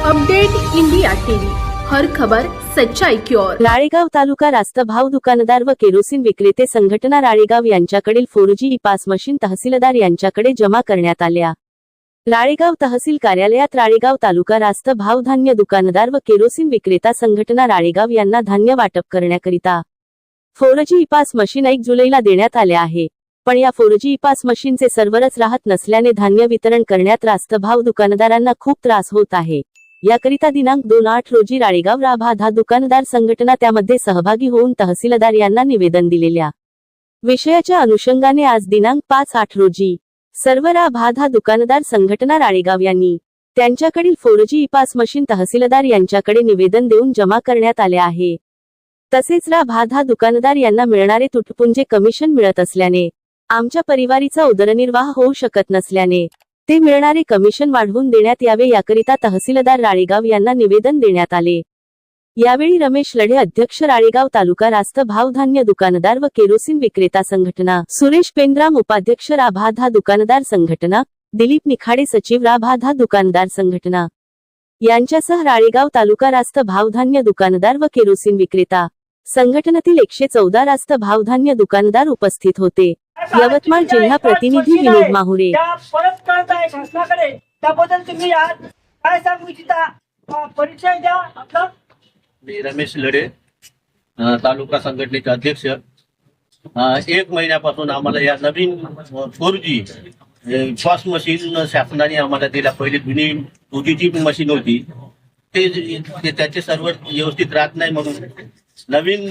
Update India TV. हर खबर सच्चाई की ओर. राळेगाव तालुका रास्त भाव दुकानदार व केरोसिन विक्रेते संघटना राळेगाव यांच्याकडील four G POS machine tehsildar यांच्याकडे जमा करण्यात आल्या. राळेगाव तहसील कार्यालयात राळेगाव तालुका रास्त भाव धान्य दुकानदार व केरोसिन विक्रेता संघटना राळेगाव यांना धान्य वाटप करण्याकरिता. फोर जी पास मशीन एक जुलैला देण्यात आले आहे. पण या फोर जी पास मशीनचे सर्व्हरच राहत नसल्याने धान्य वितरण करण्यात रास्त भाव दुकानदारांना खूप त्रास होत आहे. याकरिता दिनांक दोन आठ रोजी राळेगाव राभाधा दुकानदार संघटना त्यामध्ये सहभागी होऊन तहसीलदार यांना निवेदन दिलेल्या विषयाच्या अनुषंगाने आज दिनांक पाच आठ रोजी सर्व राभाधा दुकानदार संघटना राळेगाव यांनी त्यांच्याकडील four G POS machine tehsildar यांच्याकडे निवेदन देऊन जमा करण्यात आले आहे. तसेच राभाधा दुकानदार यांना मिळणारे तुटपुंजे कमिशन मिळत असल्याने आमच्या परिवारीचा उदरनिर्वाह होऊ शकत नसल्याने ते मिळणारे कमिशन वाढवून देण्यात यावे याकरिता तहसीलदार राळेगाव यांना निवेदन देण्यात आले. यावेळी रमेश लढे अध्यक्ष राळेगाव तालुका रास्त भावधान्य दुकानदार व केरोसिन विक्रेता संघटना सुरेश पेंद्राम उपाध्यक्ष राभाधा दुकानदार संघटना दिलीप निखाडे सचिव राभाधा दुकानदार संघटना. यांच्यासह राळेगाव तालुका रास्त भावधान्य दुकानदार व केरोसिन विक्रेता संघटनेतील एकशे चौदा रास्त भावधान्य दुकानदार उपस्थित होते. यवतमाळ जिल्हा प्रतिनिधी विनोद माहुरे परत कळत आहे शासनाकडे. त्याबद्दल तुम्ही आज काय सांगू इच्छिता? परिचय द्या आपला. मी रमेश लढे तालुका संघटनेचे अध्यक्ष. एक महिन्यापासून आम्हाला या नवीन फोर जी फॉस मशीन शासनाने आम्हाला दिल्या पहिली जुनी टूजीची मशीन होती. ते ते- त्याचे सर्व व्यवस्थित राहत नाही म्हणून नवीन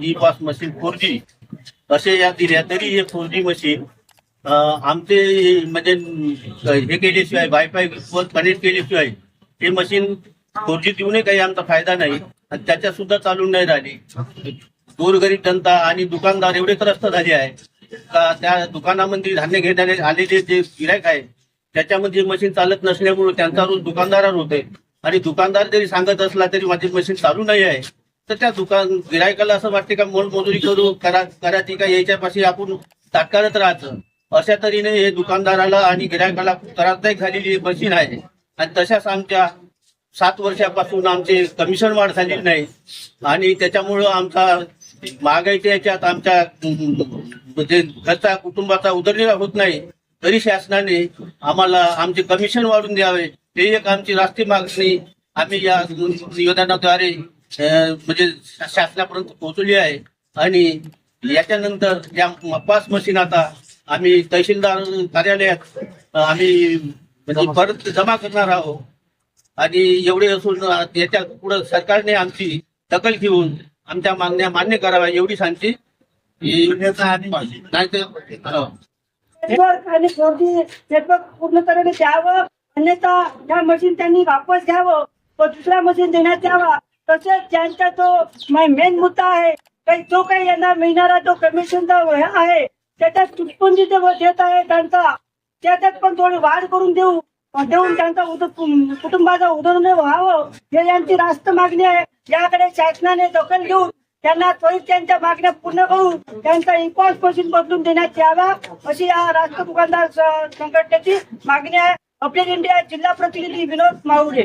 G POS machine four G असे या दिल्या तरी हे फोर जी मशीन आमचे म्हणजे हे केल्याशिवाय वायफाय कनेक्ट केल्याशिवाय हे मशीन फोर जी देऊनही काही आमचा फायदा नाही. आणि त्याच्या सुद्धा चालून नाही राहिली. गोरगरीब जनता आणि दुकानदार एवढे त्रस्त झाले आहे का त्या दुकानामध्ये धान्य घेण्याने आलेले जे गिरायक आहे त्याच्यामध्ये मशीन चालत नसल्यामुळे त्यांचा रोज दुकानदारावर होते. आणि दुकानदार जरी सांगत असला तरी माझी मशीन चालू नाही आहे. तर त्या दुकान गिरायकाला असं वाटते का मोलमजुरी करू करा करा ती का यायच्यापाशी आपण तात्कारत राहायचं अशा तऱ्हेने हे दुकानदाराला आणि गिरायकाला त्रासदायक झालेली मशीन आहे. आणि तशाच आमच्या सात वर्षापासून आमचे कमिशन वाढ झालेली नाही. आणि त्याच्यामुळं आमचा महागाईच्या याच्यात आमच्या घरचा कुटुंबाचा उदरनिर्वाह होत नाही. तरी शासनाने आम्हाला आमचे कमिशन वाढून द्यावे. हे एक आमची राष्ट्रीय मागणी. आम्ही या निवेदनाद्वारे म्हणजे शासनापर्यंत पोहोचवली आहे. आणि याच्यानंतर या पास मशीन आता आम्ही तहसीलदार कार्यालयात आम्ही म्हणजे परत जमा करणार आहोत. आणि एवढे असून याच्यापुढे सरकारने आमची दखल घेऊन आमच्या मागण्या मान्य कराव्या एवढीच आमची नाही तर हो. नेटवर्क आणि नेटवर्क द्यावं. अन्यथा ह्या मशीन त्यांनी वापस घ्यावं. व दुसरा मशीन देण्यात यावा. तसेच ज्यांचा तो मेन मुद्दा आहे काही जो काही यांना मिळणारा जो कमिशनचा आहे त्याच्यात तुटपुंजी जे देत आहे त्यांचा त्याच्यात पण थोडी वाढ करून देऊ देऊन त्यांचा उद कुटुंबाचा उदरनिर्वाह व्हावं हे यांची रास्त मागणी आहे. याकडे शासनाने दखल घेऊन त्यांना त्वरित त्यांच्या मागण्या पूर्ण करून त्यांचा इम्पॉर्ट मशीन बदलून देण्यात यावा अशी या राष्ट्र दुकानदार संघटनेची मागणी आहे. अपडेट इंडिया जिल्हा प्रतिनिधी विनोद माहुरे.